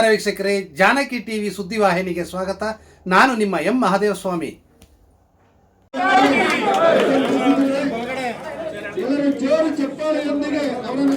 ನಮಸ್ಕಾರ ವೀಕ್ಷಕರೇ, ಜಾನಕಿ ಟಿವಿ ಸುದ್ದಿವಾಹಿನಿಗೆ ಸ್ವಾಗತ. ನಾನು ನಿಮ್ಮ ಎಂ ಮಹಾದೇವ ಸ್ವಾಮಿ ಎಲ್ಲರೂ ಜೋರು ಚಪ್ಪಾಳೆಯೊಂದಿಗೆ ಅವರನ್ನು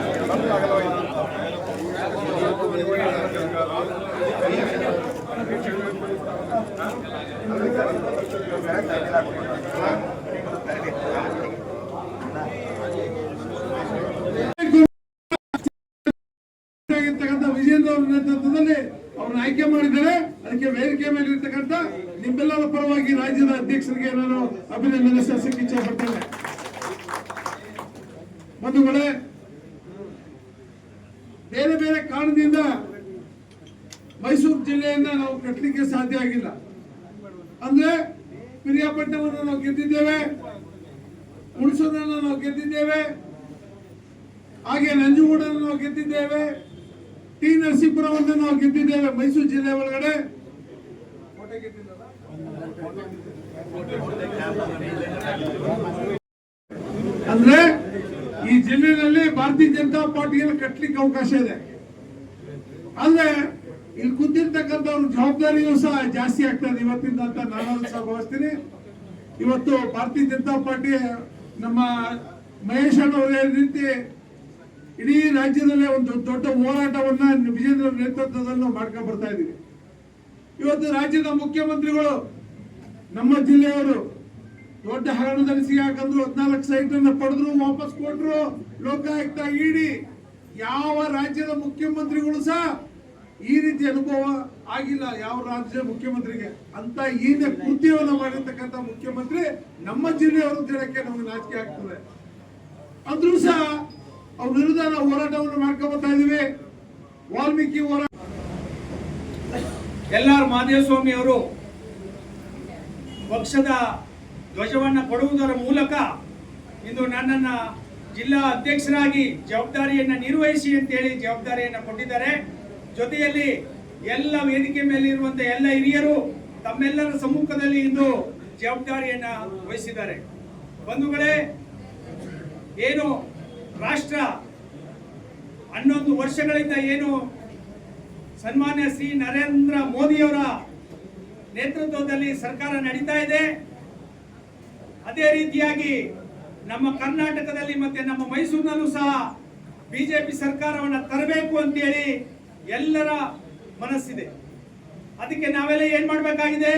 ವೇದಿಕೆ ಮೇಲೆ ಇರ್ತಕ್ಕಂಥ ನಿಮ್ಮೆಲ್ಲರ ಪರವಾಗಿ ರಾಜ್ಯದ ಅಧ್ಯಕ್ಷರಿಗೆ ನಾನು ಅಭಿನಂದನೆ ಸಲ್ಲಿಸಕ್ಕೆ ಇಚ್ಛೆ ಪಡ್ತೇನೆ ಬಂಧುಗಳೇ ಬೇರೆ ಬೇರೆ ಕಾರಣದಿಂದ ಮೈಸೂರು ಜಿಲ್ಲೆಯನ್ನ ನಾವು ಕಟ್ಟಲಿಕ್ಕೆ ಸಾಧ್ಯ ಆಗಿಲ್ಲ ಅಂದ್ರೆ ಪಿರಿಯಾಪಟ್ಟಣವನ್ನು ನಾವು ಗೆದ್ದಿದ್ದೇವೆ, ಹುಣಸೂರನ್ನು ನಾವು ಗೆದ್ದಿದ್ದೇವೆ, ಹಾಗೆ ನಂಜುಗೂಡನ್ನು ನಾವು ಗೆದ್ದಿದ್ದೇವೆ, ಟಿ ನರಸೀಪುರವನ್ನು ನಾವು ಗೆದ್ದಿದ್ದೇವೆ ಮೈಸೂರು ಜಿಲ್ಲೆ ಒಳಗಡೆ? ಅಂದ್ರೆ ಈ ಜಿಲ್ಲೆಯಲ್ಲಿ ಭಾರತೀಯ ಜನತಾ ಪಾರ್ಟಿಯನ್ನು ಕಟ್ಟಲಿಕ್ಕೆ ಅವಕಾಶ ಇದೆ. ಅಂದ್ರೆ ಇಲ್ಲಿ ಕೂತಿರ್ತಕ್ಕಂಥವ್ರ ಜವಾಬ್ದಾರಿಯೂ ಸಹ ಜಾಸ್ತಿ ಆಗ್ತದೆ ಇವತ್ತಿಂದ ಅಂತ ನಾನು ಸಹ ಭಾವಿಸ್ತೀನಿ. ಇವತ್ತು ಭಾರತೀಯ ಜನತಾ ಪಾರ್ಟಿ ನಮ್ಮ ಮಹೇಶ್ ರೀತಿ ಇಡೀ ರಾಜ್ಯದಲ್ಲೇ ಒಂದು ದೊಡ್ಡ ಹೋರಾಟವನ್ನ ವಿಜೇಂದ್ರ ನೇತೃತ್ವದಲ್ಲಿ ನಾವು ಮಾಡ್ಕೊಂಡು ಬರ್ತಾ ಇದೀವಿ ಇವತ್ತು ರಾಜ್ಯದ ಮುಖ್ಯಮಂತ್ರಿಗಳು ನಮ್ಮ ಜಿಲ್ಲೆಯವರು ದೊಡ್ಡ ಹಗರಣದಲ್ಲಿ ಸಿಗಾಕಂದ್ರು ಹದಿನಾಲ್ಕು ಸೈಟ್ ಅನ್ನ ಪಡೆದ್ರು, ವಾಪಸ್ ಕೊಟ್ರು. ಲೋಕಾಯುಕ್ತ ಇಡಿ, ಯಾವ ರಾಜ್ಯದ ಮುಖ್ಯಮಂತ್ರಿಗಳು ಸಹ ಈ ರೀತಿ ಅನುಭವ ಆಗಿಲ್ಲ ಯಾವ ರಾಜ್ಯ ಮುಖ್ಯಮಂತ್ರಿಗೆ. ಅಂತ ಈನ ಕೃತ್ಯವನ್ನು ಮಾಡಿರ್ತಕ್ಕಂಥ ಮುಖ್ಯಮಂತ್ರಿ ನಮ್ಮ ಜಿಲ್ಲೆಯವರು ಹೇಳಕ್ಕೆ ನಮಗೆ ನಾಚಿಕೆ ಆಗ್ತದೆ. ಅಂದ್ರೂ ಸಹ ಅವ್ರ ವಿರುದ್ಧ ನಾವು ಹೋರಾಟವನ್ನು ಮಾಡ್ಕೊಂಡ್ ಬರ್ತಾ ಇದೀವಿ ವಾಲ್ಮೀಕಿ ಹೋರಾಟ ಎಲ್ ಆರ್ ಮಾದೇವಸ್ವಾಮಿ ಅವರು ಪಕ್ಷದ ಧ್ವಜವನ್ನು ಕೊಡುವುದರ ಮೂಲಕ ಇಂದು ನನ್ನನ್ನ ಜಿಲ್ಲಾ ಅಧ್ಯಕ್ಷರಾಗಿ ಜವಾಬ್ದಾರಿಯನ್ನು ನಿರ್ವಹಿಸಿ ಅಂತೇಳಿ ಜವಾಬ್ದಾರಿಯನ್ನು ಕೊಟ್ಟಿದ್ದಾರೆ. ಜೊತೆಯಲ್ಲಿ ಎಲ್ಲ ವೇದಿಕೆ ಮೇಲೆ ಇರುವಂತ ಎಲ್ಲ ಹಿರಿಯರು ತಮ್ಮೆಲ್ಲರ ಸಮ್ಮುಖದಲ್ಲಿ ಇಂದು ಜವಾಬ್ದಾರಿಯನ್ನು ವಹಿಸಿದ್ದಾರೆ. ಬಂಧುಗಳೇ, ಏನು ರಾಷ್ಟ್ರ ಹನ್ನೊಂದು ವರ್ಷಗಳಿಂದ ಏನು ಸನ್ಮಾನ್ಯ ಶ್ರೀ ನರೇಂದ್ರ ಮೋದಿಯವರ ನೇತೃತ್ವದಲ್ಲಿ ಸರ್ಕಾರ ನಡೀತಾ ಇದೆ. ಅದೇ ರೀತಿಯಾಗಿ ನಮ್ಮ ಕರ್ನಾಟಕದಲ್ಲಿ ಮತ್ತೆ ನಮ್ಮ ಮೈಸೂರಿನಲ್ಲೂ ಸಹ ಬಿಜೆಪಿ ಸರ್ಕಾರವನ್ನು ತರಬೇಕು ಅಂತೇಳಿ ಎಲ್ಲರ ಮನಸ್ಸಿದೆ. ಅದಕ್ಕೆ ನಾವೆಲ್ಲ ಏನ್ ಮಾಡಬೇಕಾಗಿದೆ?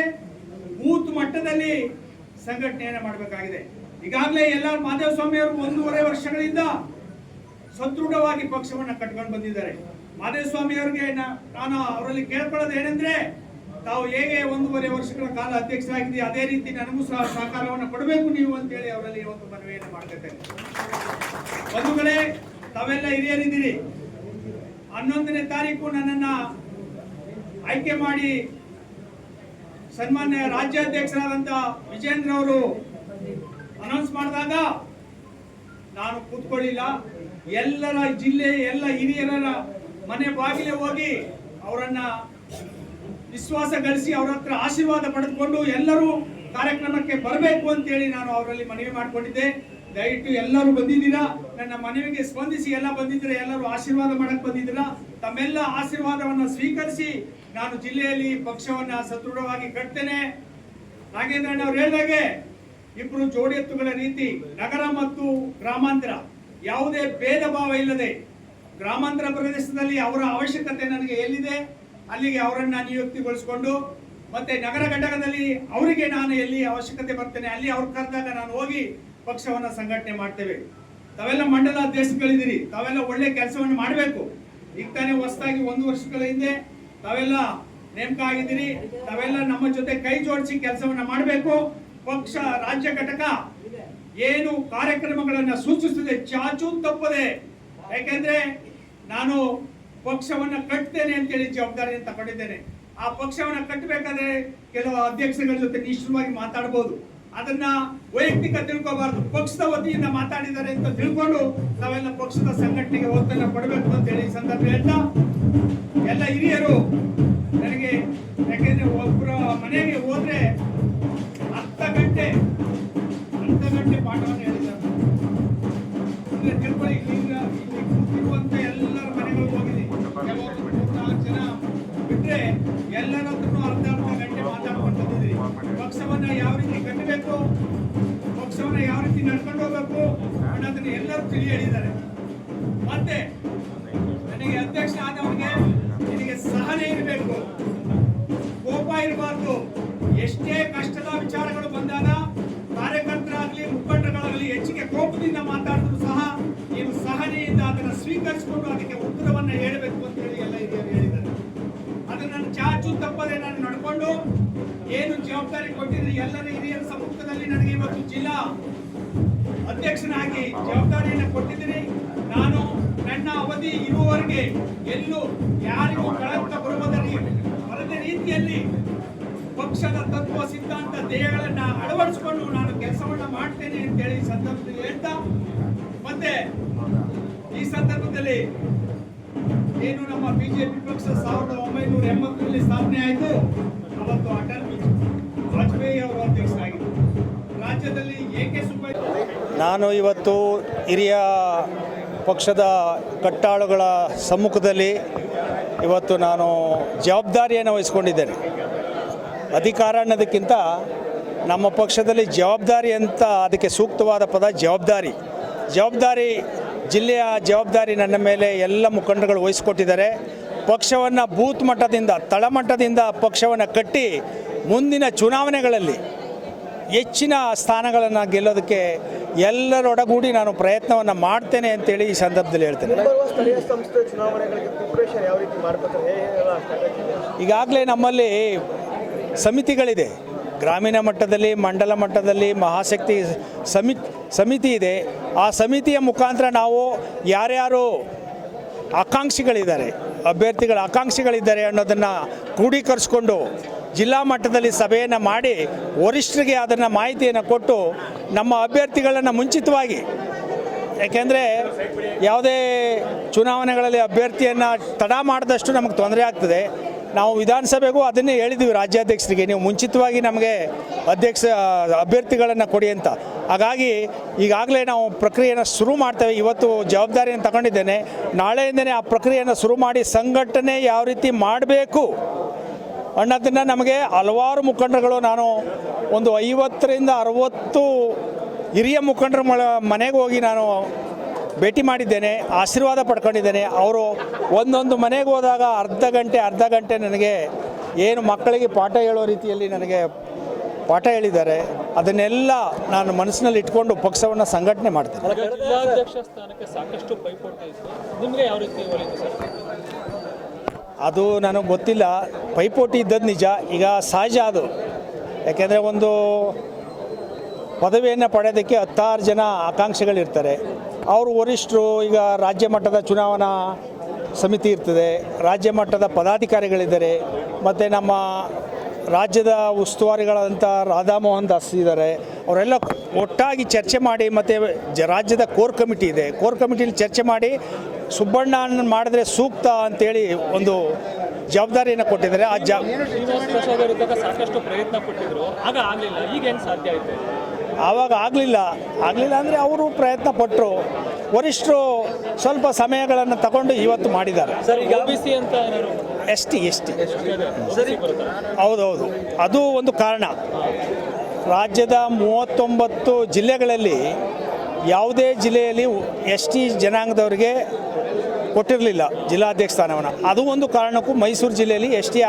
ಬೂತ್ ಮಟ್ಟದಲ್ಲಿ ಸಂಘಟನೆಯನ್ನು ಮಾಡಬೇಕಾಗಿದೆ. ಈಗಾಗಲೇ ಎಲ್ಲ ಮಾಧವಸ್ವಾಮಿ ಅವರು ಒಂದೂವರೆ ವರ್ಷಗಳಿಂದ ಸದೃಢವಾಗಿ ಪಕ್ಷವನ್ನು ಕಟ್ಕೊಂಡು ಬಂದಿದ್ದಾರೆ. ಮಾಧವಸ್ವಾಮಿ ಅವರಿಗೆ ನಾನು ಅವರಲ್ಲಿ ಕೇಳ್ಕೊಳ್ಳೋದು ಏನಂದ್ರೆ, ತಾವು ಹೇಗೆ ಒಂದೂವರೆ ವರ್ಷಗಳ ಕಾಲ ಅಧ್ಯಕ್ಷರಾಗಿದ್ದೀವಿ ಅದೇ ರೀತಿ ನನಗೂ ಸಹ ಸಹಕಾರವನ್ನು ಕೊಡಬೇಕು ನೀವು ಅಂತೇಳಿ ಅವರಲ್ಲಿ ಇವತ್ತು ಮನವಿಯನ್ನು ಮಾಡ್ತಿದ್ದೇನೆ ಬಂಧುಗಳೇ ತಾವೆಲ್ಲ ಹಿರಿಯರಿದ್ದೀರಿ. ಹನ್ನೊಂದನೇ ತಾರೀಕು ನನ್ನನ್ನ ಆಯ್ಕೆ ಮಾಡಿ ಸನ್ಮಾನ್ಯ ರಾಜ್ಯಾಧ್ಯಕ್ಷರಾದಂಥ ವಿಜೇಂದ್ರ ಅವರು ಅನೌನ್ಸ್ ಮಾಡಿದಾಗ ನಾನು ಕೂತ್ಕೊಳ್ಳಿಲ್ಲ. ಎಲ್ಲರ ಜಿಲ್ಲೆ, ಎಲ್ಲ ಹಿರಿಯರ ಮನೆ ಬಾಗಿಲೇ ಹೋಗಿ ಅವರನ್ನ ವಿಶ್ವಾಸ ಗಳಿಸಿ ಅವರ ಹತ್ರ ಆಶೀರ್ವಾದ ಪಡೆದುಕೊಂಡು ಎಲ್ಲರೂ ಕಾರ್ಯಕ್ರಮಕ್ಕೆ ಬರಬೇಕು ಅಂತೇಳಿ ನಾನು ಅವರಲ್ಲಿ ಮನವಿ ಮಾಡಿಕೊಂಡಿದ್ದೆ. ದಯವಿಟ್ಟು ಎಲ್ಲರೂ ಬಂದಿದ್ದೀರಾ? ನನ್ನ ಮನವಿಗೆ ಸ್ಪಂದಿಸಿ ಎಲ್ಲ ಬಂದಿದ್ದೀರಾ ಎಲ್ಲರೂ ಆಶೀರ್ವಾದ ಮಾಡಕ್ಕೆ ಬಂದಿದ್ದೀರಾ? ತಮ್ಮೆಲ್ಲ ಆಶೀರ್ವಾದವನ್ನು ಸ್ವೀಕರಿಸಿ ನಾನು ಜಿಲ್ಲೆಯಲ್ಲಿ ಪಕ್ಷವನ್ನು ಸದೃಢವಾಗಿ ಕಟ್ತೇನೆ. ನಾಗೇಂದ್ರಣ್ಣ ಅವ್ರು ಹೇಳಿದಾಗೆ ಇಬ್ಬರು ಜೋಡಿ ಎತ್ತುಗಳ ರೀತಿ ನಗರ ಮತ್ತು ಗ್ರಾಮಾಂತರ ಯಾವುದೇ ಭೇದ ಭಾವ ಇಲ್ಲದೆ ಗ್ರಾಮಾಂತರ ಪ್ರದೇಶದಲ್ಲಿ ಅವರ ಅವಶ್ಯಕತೆ ನನಗೆ ಎಲ್ಲಿದೆ, ಅಲ್ಲಿಗೆ ಅವರನ್ನು ನಿಯುಕ್ತಿಗೊಳಿಸಿಕೊಂಡು, ಮತ್ತೆ ನಗರ ಘಟಕದಲ್ಲಿ ಅವರಿಗೆ ನಾನು ಎಲ್ಲಿ ಅವಶ್ಯಕತೆ ಬರ್ತೇನೆ, ಅಲ್ಲಿ ಅವ್ರು ಕರೆದಾಗ ನಾನು ಹೋಗಿ ಪಕ್ಷವನ್ನ ಸಂಘಟನೆ ಮಾಡ್ತೇವೆ. ತಾವೆಲ್ಲ ಮಂಡಲ ಅಧ್ಯಕ್ಷಗಳಿದ್ದೀರಿ ತಾವೆಲ್ಲ ಒಳ್ಳೆ ಕೆಲಸವನ್ನು ಮಾಡಬೇಕು. ಈಗ ತಾನೇ ಹೊಸದಾಗಿ ಒಂದು ವರ್ಷಗಳ ಹಿಂದೆ ತಾವೆಲ್ಲ ನೇಮಕ ಆಗಿದ್ದೀರಿ, ತಾವೆಲ್ಲ ನಮ್ಮ ಜೊತೆ ಕೈ ಜೋಡಿಸಿ ಕೆಲಸವನ್ನ ಮಾಡಬೇಕು. ಪಕ್ಷ, ರಾಜ್ಯ ಘಟಕ ಏನು ಕಾರ್ಯಕ್ರಮಗಳನ್ನು ಸೂಚಿಸುತ್ತದೆ, ಚಾಚು ತಪ್ಪದೆ ಯಾಕೆಂದ್ರೆ ನಾನು ಪಕ್ಷವನ್ನ ಕಟ್ತೇನೆ ಅಂತೇಳಿ ಜವಾಬ್ದಾರಿಯನ್ನು ತಗೊಂಡಿದ್ದೇನೆ. ಆ ಪಕ್ಷವನ್ನ ಕಟ್ಟಬೇಕಾದ್ರೆ ಕೆಲವು ಅಧ್ಯಕ್ಷಗಳ ಜೊತೆ ನಿಶ್ಚಿತವಾಗಿ ಮಾತಾಡಬಹುದು ಅದನ್ನ ವೈಯಕ್ತಿಕ ತಿಳ್ಕೋಬಾರ್ದು. ಪಕ್ಷದ ವತಿಯಿಂದ ಮಾತಾಡಿದ್ದಾರೆ ಅಂತ ತಿಳ್ಕೊಂಡು ನಾವೆಲ್ಲ ಪಕ್ಷದ ಸಂಘಟನೆಗೆ ಒತ್ತನ್ನು ಕೊಡಬೇಕು ಅಂತ ಹೇಳಿ ಈ ಸಂದರ್ಭ ಹೇಳ್ತಾ ಎಲ್ಲ ಹಿರಿಯರು ಪಕ್ಷವನ್ನ ಯಾವ ರೀತಿ ಕಟ್ಟಬೇಕು? ಪಕ್ಷವನ್ನ ಯಾವ ರೀತಿ ನಡ್ಕೊಂಡು ಹೋಗ್ಬೇಕು? ಅನ್ನೋದನ್ನ ಎಲ್ಲರೂ ತಿಳಿ ಹೇಳಿದ್ದಾರೆ ಮತ್ತೆ ನನಗೆ ಅಧ್ಯಕ್ಷ ಆದವನಿಗೆ ನಿನಗೆ ಸಹನೆ ಇರಬೇಕು. ಕೋಪ ಇರಬಾರ್ದು. ಎಷ್ಟೇ ಕಷ್ಟದ ವಿಚಾರಗಳು ಬಂದಾಗ ಕಾರ್ಯಕರ್ತರಾಗ್ಲಿ ಮುಖಂಡರಾಗಲಿ ಹೆಚ್ಚಿಗೆ ಕೋಪದಿಂದ ಮಾತಾಡಿದ್ರು ಸಹ ನೀವು ಸಹನೆಯಿಂದ ಅದನ್ನ ಸ್ವೀಕರಿಸಿಕೊಂಡು ಅದಕ್ಕೆ ಉತ್ತರವನ್ನ ಹೇಳಬೇಕು ಅಂತ ಹೇಳಿ ಎಲ್ಲ ಹಿರಿಯರು ಹೇಳಿದ್ದಾರೆ. ಅದನ್ನ ನಾನು ಚಾಚು ತಪ್ಪದೆ ನಾನು ನಡ್ಕೊಂಡು ಏನು ಜವಾಬ್ದಾರಿ ಕೊಟ್ಟಿದ್ರೆ? ಎಲ್ಲರ ಹಿರಿಯರ ಸಮ್ಮುಖದಲ್ಲಿ ನನಗೆ ಇವತ್ತು ಜಿಲ್ಲಾ ಅಧ್ಯಕ್ಷನಾಗಿ ಜವಾಬ್ದಾರಿಯನ್ನು ಕೊಟ್ಟಿದ್ದೀನಿ ನಾನು ನನ್ನ ಅವಧಿ ಇರುವವರೆಗೆ ಎಲ್ಲೂ ಯಾರಿಗೂ ಕಳಂಕ ಬರುವುದ ರೀ- ಬರದ ರೀತಿಯಲ್ಲಿ ಪಕ್ಷದ ತತ್ವ, ಸಿದ್ಧಾಂತ, ಧ್ಯೇಯಗಳನ್ನು ಅಳವಡಿಸಿಕೊಂಡು ನಾನು ಕೆಲಸವನ್ನು ಮಾಡ್ತೇನೆ ಅಂತೇಳಿ ಸಂದರ್ಭದಲ್ಲಿ ಹೇಳ್ತಾ, ಮತ್ತೆ ಈ ಸಂದರ್ಭದಲ್ಲಿ ಏನು ನಮ್ಮ ಬಿಜೆಪಿ ಪಕ್ಷ ಸಾವಿರದ ಒಂಬೈನೂರ ಎಂಬತ್ತರಲ್ಲಿ ಸ್ಥಾಪನೆ ಆಯಿತು. ಅವತ್ತು ಅಟಲ್ ವಾಜಪೇಯಿ ಅವರು ಅಧ್ಯಕ್ಷರಾಗಿದ್ದರು ರಾಜ್ಯದಲ್ಲಿ ಏಕೆ ಸುಬ್ಬಯ್ಯ ನಾನು ಇವತ್ತು ಹಿರಿಯ ಪಕ್ಷದ ಕಟ್ಟಾಳುಗಳ ಸಮ್ಮುಖದಲ್ಲಿ ಇವತ್ತು ನಾನು ಜವಾಬ್ದಾರಿಯನ್ನು ವಹಿಸ್ಕೊಂಡಿದ್ದೇನೆ. ಅಧಿಕಾರ ಅನ್ನೋದಕ್ಕಿಂತ ನಮ್ಮ ಪಕ್ಷದಲ್ಲಿ ಜವಾಬ್ದಾರಿ ಅಂತ ಅದಕ್ಕೆ ಸೂಕ್ತವಾದ ಪದ ಜವಾಬ್ದಾರಿ. ಜವಾಬ್ದಾರಿ, ಜಿಲ್ಲೆಯ ಜವಾಬ್ದಾರಿ ನನ್ನ ಮೇಲೆ ಎಲ್ಲ ಮುಖಂಡರುಗಳು ವಹಿಸ್ಕೊಟ್ಟಿದ್ದಾರೆ. ಪಕ್ಷವನ್ನು ಬೂತ್ ಮಟ್ಟದಿಂದ ತಳಮಟ್ಟದಿಂದ ಪಕ್ಷವನ್ನು ಕಟ್ಟಿ ಮುಂದಿನ ಚುನಾವಣೆಗಳಲ್ಲಿ ಹೆಚ್ಚಿನ ಸ್ಥಾನಗಳನ್ನು ಗೆಲ್ಲೋದಕ್ಕೆ ಎಲ್ಲರೊಡಗೂಡಿ ನಾನು ಪ್ರಯತ್ನವನ್ನು ಮಾಡ್ತೇನೆ ಅಂತೇಳಿ ಈ ಸಂದರ್ಭದಲ್ಲಿ ಹೇಳ್ತೇನೆ. ಈಗಾಗಲೇ ನಮ್ಮಲ್ಲಿ ಸಮಿತಿಗಳಿದೆ. ಗ್ರಾಮೀಣ ಮಟ್ಟದಲ್ಲಿ ಮಂಡಲ ಮಟ್ಟದಲ್ಲಿ ಮಹಾಶಕ್ತಿ ಸಮಿ ಸಮಿತಿ ಇದೆ. ಆ ಸಮಿತಿಯ ಮುಖಾಂತರ ನಾವು ಯಾರ್ಯಾರು ಆಕಾಂಕ್ಷಿಗಳಿದ್ದಾರೆ ಅಭ್ಯರ್ಥಿಗಳ ಆಕಾಂಕ್ಷಿಗಳಿದ್ದಾರೆ ಅನ್ನೋದನ್ನು ಕ್ರೋಢೀಕರಿಸ್ಕೊಂಡು ಜಿಲ್ಲಾ ಮಟ್ಟದಲ್ಲಿ ಸಭೆಯನ್ನು ಮಾಡಿ ವರಿಷ್ಠರಿಗೆ ಅದನ್ನು ಮಾಹಿತಿಯನ್ನು ಕೊಟ್ಟು ನಮ್ಮ ಅಭ್ಯರ್ಥಿಗಳನ್ನು ಮುಂಚಿತವಾಗಿ, ಯಾಕೆಂದರೆ ಯಾವುದೇ ಚುನಾವಣೆಗಳಲ್ಲಿ ಅಭ್ಯರ್ಥಿಯನ್ನು ತಡ ಮಾಡಿದಷ್ಟು ನಮಗೆ ತೊಂದರೆ ಆಗ್ತದೆ. ನಾವು ವಿಧಾನಸಭೆಗೂ ಅದನ್ನೇ ಹೇಳಿದ್ವಿ ರಾಜ್ಯಾಧ್ಯಕ್ಷರಿಗೆ, ನೀವು ಮುಂಚಿತವಾಗಿ ನಮಗೆ ಅಧ್ಯಕ್ಷ ಅಭ್ಯರ್ಥಿಗಳನ್ನು ಕೊಡಿ ಅಂತ. ಹಾಗಾಗಿ ಈಗಾಗಲೇ ನಾವು ಪ್ರಕ್ರಿಯೆಯನ್ನು ಶುರು ಮಾಡ್ತೇವೆ. ಇವತ್ತು ಜವಾಬ್ದಾರಿಯನ್ನು ತಗೊಂಡಿದ್ದೇನೆ. ನಾಳೆಯಿಂದನೇ ಆ ಪ್ರಕ್ರಿಯೆಯನ್ನು ಶುರು ಮಾಡಿ ಸಂಘಟನೆ ಯಾವ ರೀತಿ ಮಾಡಬೇಕು ಅನ್ನೋದನ್ನು ನಮಗೆ ಹಲವಾರು ಮುಖಂಡರುಗಳು, ನಾನು ಒಂದು ಐವತ್ತರಿಂದ ಅರವತ್ತು ಹಿರಿಯ ಮುಖಂಡರ ಮನೆಗೆ ಹೋಗಿ ನಾನು ಭೇಟಿ ಮಾಡಿದ್ದೇನೆ ಆಶೀರ್ವಾದ ಪಡ್ಕೊಂಡಿದ್ದೇನೆ. ಅವರು ಒಂದೊಂದು ಮನೆಗೆ ಹೋದಾಗ ಅರ್ಧ ಗಂಟೆ ಅರ್ಧ ಗಂಟೆ ನನಗೆ ಏನು ಮಕ್ಕಳಿಗೆ ಪಾಠ ಹೇಳೋ ರೀತಿಯಲ್ಲಿ ನನಗೆ ಪಾಠ ಹೇಳಿದ್ದಾರೆ. ಅದನ್ನೆಲ್ಲ ನಾನು ಮನಸ್ಸಿನಲ್ಲಿ ಇಟ್ಕೊಂಡು ಪಕ್ಷವನ್ನು ಸಂಘಟನೆ ಮಾಡ್ತೇನೆ. ಅದು ನನಗೆ ಗೊತ್ತಿಲ್ಲ. ಪೈಪೋಟಿ ಇದ್ದದ್ದು ನಿಜ. ಈಗ ಸಹಜ ಅದು. ಯಾಕೆಂದರೆ ಒಂದು ಪದವಿಯನ್ನು ಪಡೆಯೋದಕ್ಕೆ ಹತ್ತಾರು ಜನ ಆಕಾಂಕ್ಷಿಗಳಿರ್ತಾರೆ. ಅವರು ವರಿಷ್ಠರು ಈಗ ರಾಜ್ಯ ಮಟ್ಟದ ಚುನಾವಣಾ ಸಮಿತಿ ಇರ್ತದೆ, ರಾಜ್ಯ ಮಟ್ಟದ ಪದಾಧಿಕಾರಿಗಳಿದ್ದಾರೆ, ಮತ್ತು ನಮ್ಮ ರಾಜ್ಯದ ಉಸ್ತುವಾರಿಗಳಂಥ ರಾಧಾಮೋಹನ್ ದಾಸ್ ಇದ್ದಾರೆ. ಅವರೆಲ್ಲ ಒಟ್ಟಾಗಿ ಚರ್ಚೆ ಮಾಡಿ, ಮತ್ತು ಜ, ರಾಜ್ಯದ ಕೋರ್ ಕಮಿಟಿ ಇದೆ. ಕೋರ್ ಕಮಿಟಿಲಿ ಚರ್ಚೆ ಮಾಡಿ ಸುಬ್ಬಣ್ಣ ಮಾಡಿದ್ರೆ ಸೂಕ್ತ ಅಂತೇಳಿ ಒಂದು ಜವಾಬ್ದಾರಿಯನ್ನು ಕೊಟ್ಟಿದ್ದಾರೆ. ಆ ಜಾ ಶ್ರೀನಿವಾಸ ಪ್ರಸಾದ್ ಅವರು ಇದ್ದಾಗ ಸಾಕಷ್ಟು ಪ್ರಯತ್ನ ಕೊಟ್ಟಿದ್ರು ಆಗ ಆಗಲಿಲ್ಲ. ಈಗ ಹೆಂಗೆ ಸಾಧ್ಯ ಆಯಿತು? ಆವಾಗ ಆಗಲಿಲ್ಲ. ಆಗಲಿಲ್ಲ ಅಂದರೆ ಅವರು ಪ್ರಯತ್ನ ಪಟ್ಟರು ವರಿಷ್ಠರು ಸ್ವಲ್ಪ ಸಮಯಗಳನ್ನು ತಗೊಂಡು ಇವತ್ತು ಮಾಡಿದ್ದಾರೆ. ಎಸ್ ಟಿ ಎಸ್ ಟಿ ಹೌದೌದು. ಅದು ಒಂದು ಕಾರಣ. ರಾಜ್ಯದ ಮೂವತ್ತೊಂಬತ್ತು ಜಿಲ್ಲೆಗಳಲ್ಲಿ ಯಾವುದೇ ಜಿಲ್ಲೆಯಲ್ಲಿ ಎಸ್ ಟಿ ಜನಾಂಗದವರಿಗೆ ಕೊಟ್ಟಿರಲಿಲ್ಲ ಜಿಲ್ಲಾಧ್ಯಕ್ಷ ಸ್ಥಾನವನ್ನು. ಅದು ಒಂದು ಕಾರಣಕ್ಕೂ ಮೈಸೂರು ಜಿಲ್ಲೆಯಲ್ಲಿ ಎಸ್ ಟಿ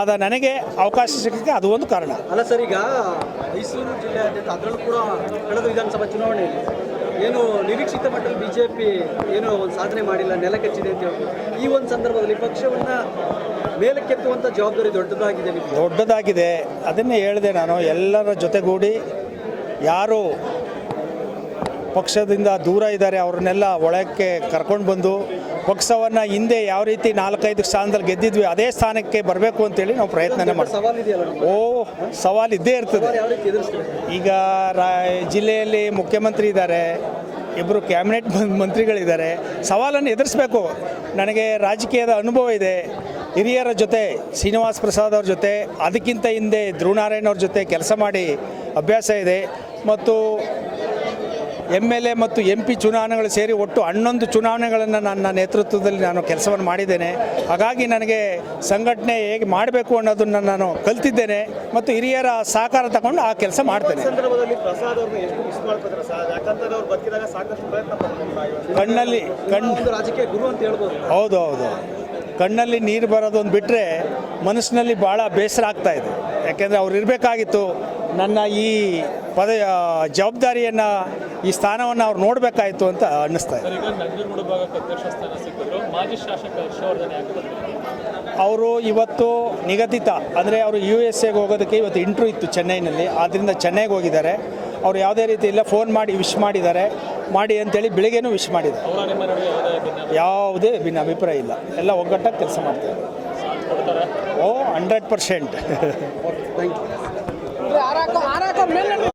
ಆದ ನನಗೆ ಅವಕಾಶ ಸಿಕ್ಕಕ್ಕೆ ಅದು ಒಂದು ಕಾರಣ. ಅಲ್ಲ ಸರ್ ಈಗ ಮೈಸೂರು ಜಿಲ್ಲೆಯಾದ್ಯಂತ ಅದರಲ್ಲೂ ಕೂಡ ಕಳೆದ ವಿಧಾನಸಭಾ ಚುನಾವಣೆಯಲ್ಲಿ ಏನು ನಿರೀಕ್ಷಿತ ಮಟ್ಟದಲ್ಲಿ ಬಿಜೆಪಿ ಏನು ಒಂದು ಸಾಧನೆ ಮಾಡಿಲ್ಲ ನೆಲಕಚ್ಚಿದೆ ಅಂತ ಹೇಳ್ಬೋದು. ಈ ಒಂದು ಸಂದರ್ಭದಲ್ಲಿ ಪಕ್ಷವನ್ನು ಮೇಲಕ್ಕೆತ್ತುವಂಥ ಜವಾಬ್ದಾರಿ ದೊಡ್ಡದಾಗಿದೆ ದೊಡ್ಡದಾಗಿದೆ. ಅದನ್ನೇ ಹೇಳಿದೆ ನಾನು ಎಲ್ಲರ ಜೊತೆಗೂಡಿ ಯಾರು ಪಕ್ಷದಿಂದ ದೂರ ಇದ್ದಾರೆ ಅವ್ರನ್ನೆಲ್ಲ ಒಳಕ್ಕೆ ಕರ್ಕೊಂಡು ಬಂದು ಪಕ್ಷವನ್ನು ಹಿಂದೆ ಯಾವ ರೀತಿ ನಾಲ್ಕೈದು ಸ್ಥಾನದಲ್ಲಿ ಗೆದ್ದಿದ್ವಿ ಅದೇ ಸ್ಥಾನಕ್ಕೆ ಬರಬೇಕು ಅಂತೇಳಿ ನಾವು ಪ್ರಯತ್ನನೇ ಮಾಡ್ತೀವಿ. ಓ ಸವಾಲು ಇದ್ದೇ ಇರ್ತದೆ. ಈಗ ರಾ ಜಿಲ್ಲೆಯಲ್ಲಿ ಮುಖ್ಯಮಂತ್ರಿ ಇದ್ದಾರೆ ಇಬ್ಬರು ಕ್ಯಾಬಿನೆಟ್ ಮಂತ್ರಿಗಳಿದ್ದಾರೆ ಸವಾಲನ್ನು ಎದುರಿಸಬೇಕು. ನನಗೆ ರಾಜಕೀಯದ ಅನುಭವ ಇದೆ. ಹಿರಿಯರ ಜೊತೆ ಶ್ರೀನಿವಾಸ್ ಪ್ರಸಾದ್ ಅವ್ರ ಜೊತೆ ಅದಕ್ಕಿಂತ ಹಿಂದೆ ಧ್ರುವನಾರಾಯಣ್ ಅವ್ರ ಜೊತೆ ಕೆಲಸ ಮಾಡಿ ಅಭ್ಯಾಸ ಇದೆ. ಮತ್ತು ಎಂ ಎಲ್ ಎ ಮತ್ತು ಎಂ ಪಿ ಚುನಾವಣೆಗಳು ಸೇರಿ ಒಟ್ಟು ಹನ್ನೊಂದು ಚುನಾವಣೆಗಳನ್ನು ನನ್ನ ನೇತೃತ್ವದಲ್ಲಿ ನಾನು ಕೆಲಸವನ್ನು ಮಾಡಿದ್ದೇನೆ. ಹಾಗಾಗಿ ನನಗೆ ಸಂಘಟನೆ ಹೇಗೆ ಮಾಡಬೇಕು ಅನ್ನೋದನ್ನು ನಾನು ಕಲ್ತಿದ್ದೇನೆ ಮತ್ತು ಹಿರಿಯರ ಸಹಕಾರ ತಗೊಂಡು ಆ ಕೆಲಸ ಮಾಡ್ತೇನೆ. ಕಣ್ಣಲ್ಲಿ ಹೌದು ಹೌದು. ಕಣ್ಣಲ್ಲಿ ನೀರು ಬರೋದೊಂದು ಬಿಟ್ಟರೆ ಮನಸ್ಸಿನಲ್ಲಿ ಭಾಳ ಬೇಸರ ಆಗ್ತಾ ಇದೆ. ಯಾಕೆಂದರೆ ಅವ್ರು ಇರಬೇಕಾಗಿತ್ತು. ನನ್ನ ಈ ಪದ ಜವಾಬ್ದಾರಿಯನ್ನು ಈ ಸ್ಥಾನವನ್ನು ಅವ್ರು ನೋಡಬೇಕಾಯಿತು ಅಂತ ಅನ್ನಿಸ್ತಾ ಇದೆ. ಈಗ ನಂಜನಗೂಡು ಭಾಗಕ್ಕೆ ಅಧ್ಯಕ್ಷ ಸ್ಥಾನ ಸಿಕ್ಕಿದ್ರು. ಮಾಜಿ ಶಾಸಕ ಹರ್ಷವರ್ಧನ್ ಯಾಕೆ ಅವರು ಇವತ್ತು ನಿಗದಿತ ಅಂದರೆ ಅವರು ಯು ಎಸ್ ಎಗೆ ಹೋಗೋದಕ್ಕೆ ಇವತ್ತು ಇಂಟ್ರೂ ಇತ್ತು ಚೆನ್ನೈನಲ್ಲಿ. ಆದ್ದರಿಂದ ಚೆನ್ನೈಗೆ ಹೋಗಿದ್ದಾರೆ. ಅವ್ರು ಯಾವುದೇ ರೀತಿ ಇಲ್ಲ ಫೋನ್ ಮಾಡಿ ವಿಶ್ ಮಾಡಿದ್ದಾರೆ. ಮಾಡಿ ಅಂತೇಳಿ ಬೆಳಿಗ್ಗೆನೂ ವಿಶ್ ಮಾಡಿದ್ದಾರೆ. ಅವರ ನಿಮ್ಮ ನಡುವೆ ಯಾವುದೇ ಭಿನ್ನ ಅಭಿಪ್ರಾಯ ಇಲ್ಲ. ಎಲ್ಲ ಒಗ್ಗಟ್ಟಾಗಿ ಕೆಲಸ ಮಾಡ್ತಾರೆ. Oh hundred percent thank you